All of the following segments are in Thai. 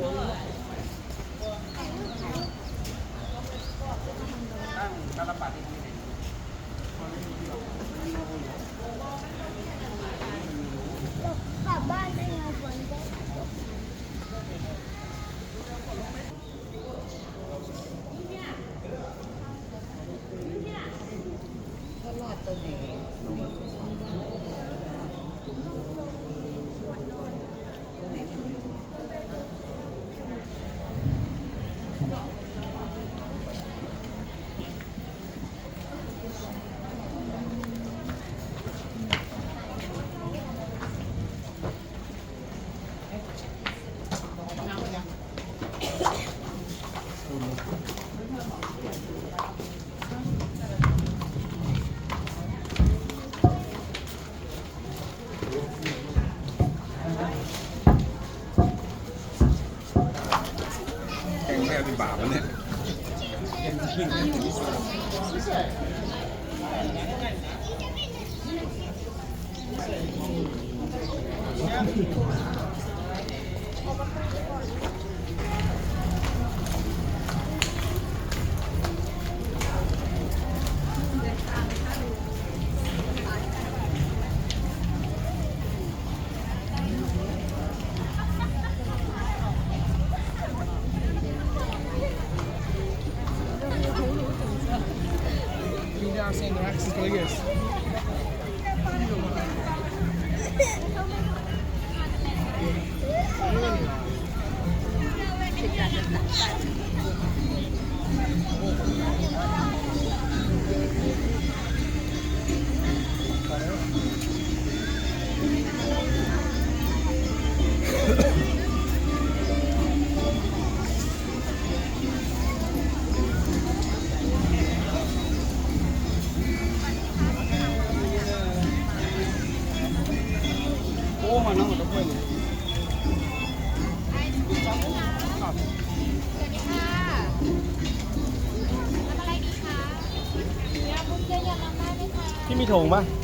po แกงแค่เป็นบาปแล้วเนี่ย พี่มี ถุงปะอ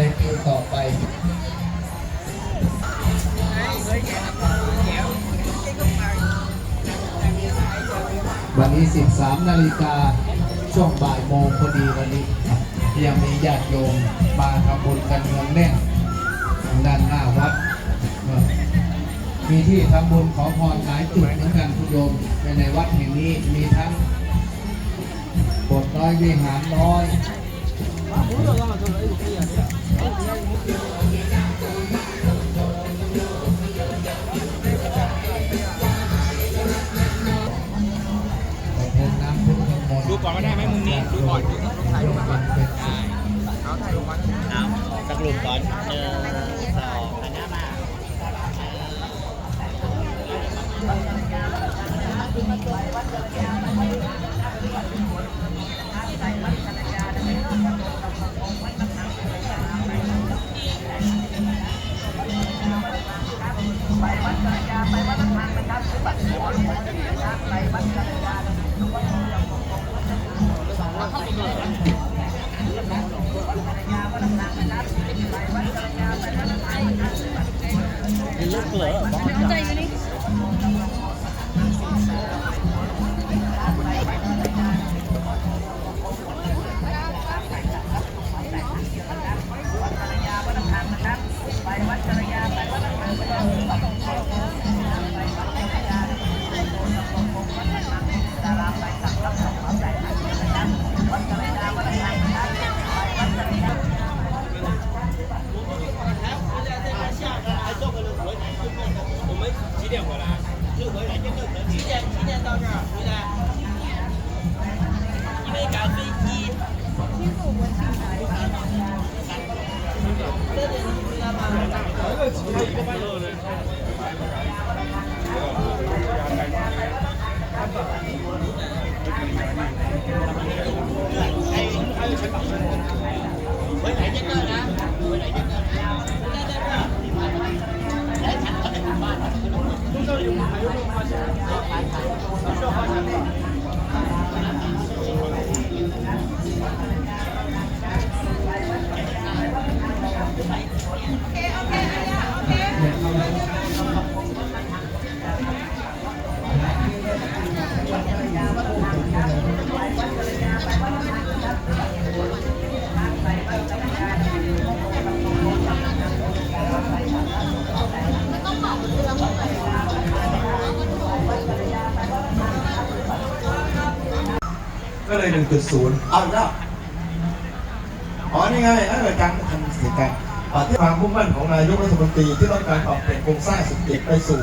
ได้คิวต่อไปวันนี้ 13 นาฬิกาช่วงบ่ายโมงพอดีวันนี้ ยังมีญาติโยมมาทำบุญกันเนืองแน่นทางด้านหน้าวัด มีที่ทำบุญขอพรหลายจุดเหมือนกันคุณโยมในวัดแห่งนี้มีทั้งบสถ์น้อยวิหารน้อย ดูก่อนก็ได้ไหมมุมนี้ ดูก่อนถ่ายรูปมาก่อนได้เอาถ่ายรูปมาเอาสักรูปก่อนเออ ลูก เลย 1.0 เอาอีแล้วอ๋อนี่ไงไอ้รายการทำเสียงกันที่ความมุ่งมั่นของนายกรัฐมนตรีที่ต้องการปรับเปลี่ยนโครงสร้างเศรษฐกิจไปสู่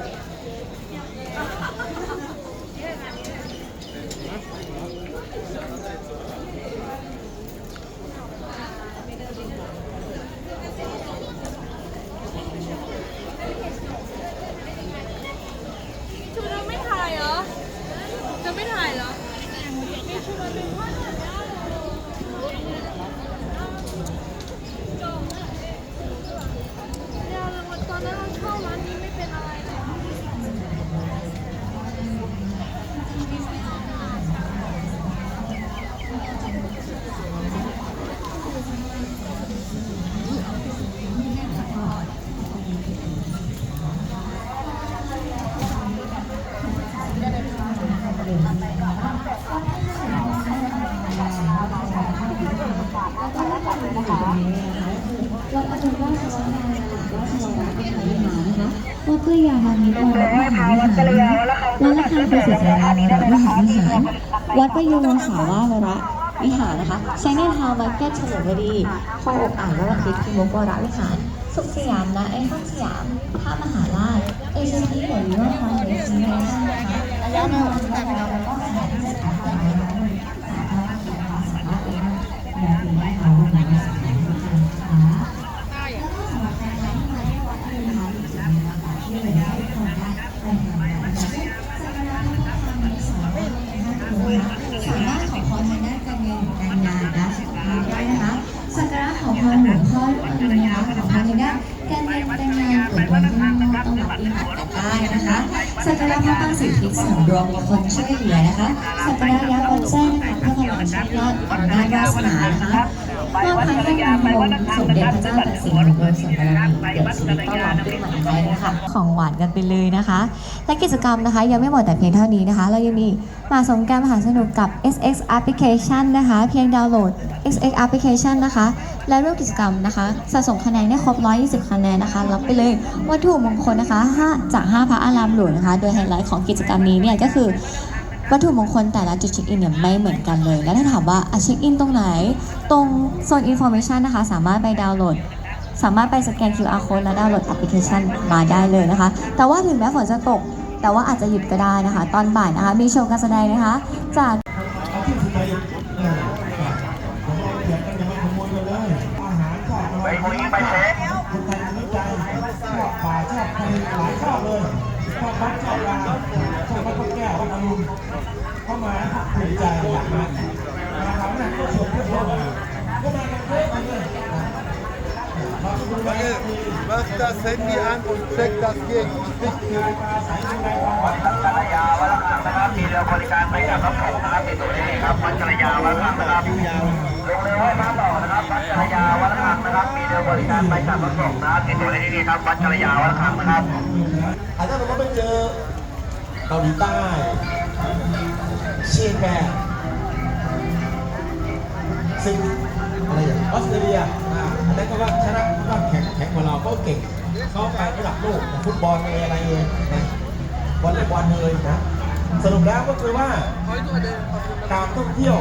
เพื่อยามานิโอรมหาวิหารวัดละคันประสิทธิ์สารานรัฐมหาวิหาร วัดประยูนสาวาวระวิหารนะคะใช้ในทาวมาร์เก้เฉลิมวดีคออกอ่านวรคิดพิมพ์วรวิหาร สุขสยามนะไอคอนสยามท่ามหาราชเอเชียทีหรือว่าความเอเชียนะคะแล้วเราตัดเราก็ขยายสถาบันสามารถเรียนภาษาได้นะะ สักการะพระปางสิทธิสริมดวงมีคนช่วยเหลือนะคะสักการะยักษ์วันแจ้งนะคะเพื่อพลังชีวิรอดอำนาจวาสนานะคะมอบพันธุ์การพงสมเด็จพระเจ้าตากสินมงคลสมบารมีเดี๋ยวชีวิตต้อนรับปีใหม่ได้เลยค่ะของหวานกันไปเลยนะคะและกิจกรรมนะคะยังไม่หมดแต่เพียงเท่านี้นะคะ เรายังมีมาสงการมหาสนุกกับ SX Application นะคะ เพียงดาวน์โหลด SX Application นะคะ และร่วมกิจกรรมนะคะสะสมคะแนนได้ครบ 120 คะแนนนะคะ รับไปเลยวัตถุมงคลนะคะ5จาก 5 พระอารามหลวงนะคะ โดยไฮไลท์ของกิจกรรมนี้เนี่ยก็คือวัตถุมงคลแต่ละจุดเช็คอินเนี่ยไม่เหมือนกันเลย แล้วถ้าถามว่าอะเช็คอินตรงไหน ตรงโซนอินโฟ a t ชันนะคะ สามารถไปดาวน์โหลด สามารถไปสแกน QR code และดาวน์โหลดแอปพลิเคชันมาได้เลยนะคะ แต่ว่าถึงแม้ฝนจะตก แต่ว่าอาจจะหยุดก็ได้นะคะ ตอนบ่ายนะคะ มีโชว์การแสดงนะคะ จาก อาชีพสุจริตเออผมเอาเขียนกันอย่ามาขโมยกันเลย อาหารชอบอะไรคนไทยคนไทยน้ำใจชอบป่าชอบทะเลหลายชอบเลยชอบวัดชอบลาวชอบวัดพระแก้ววัดอรุณ เข้ามาภูมิใจอยากมามาทำนั่นก็ชวนเพื่อนเข้ามาก็มากันเยอะเลยเราดูแลมี Mach das Handy an und check das gegen มาสายดูแลความปลอดภัยกัลยาวัฒนธรรมนะครับมีเรือบริการไปกับรับส่งนะครับติดตัวนี่ครับวัดกัลยาวัฒนธรรมนะครับลงเรือว่ายน้ำต่อนะครับวัดกัลยาวัฒนธรรมนะครับมีเรือบริการไปกับรับส่งนะครับติดตัวนี่ครับวัดกัลยาวัฒนธรรมนะครับอาจจะเราก็ไปเจอ กาหลีใต้เชียงแมนซึ่งอะไรอย่างออสเตรเลียอ่าอันนั้นก็ว่าชนะว่าแข็งแข็งกว่าเราก็เก่งเขาไประดับโลกฟุตบอลเอยอะไรเอยนะวอลเลย์บอลเลยนะสรุปแล้วก็คือว่าการท่องเที่ยว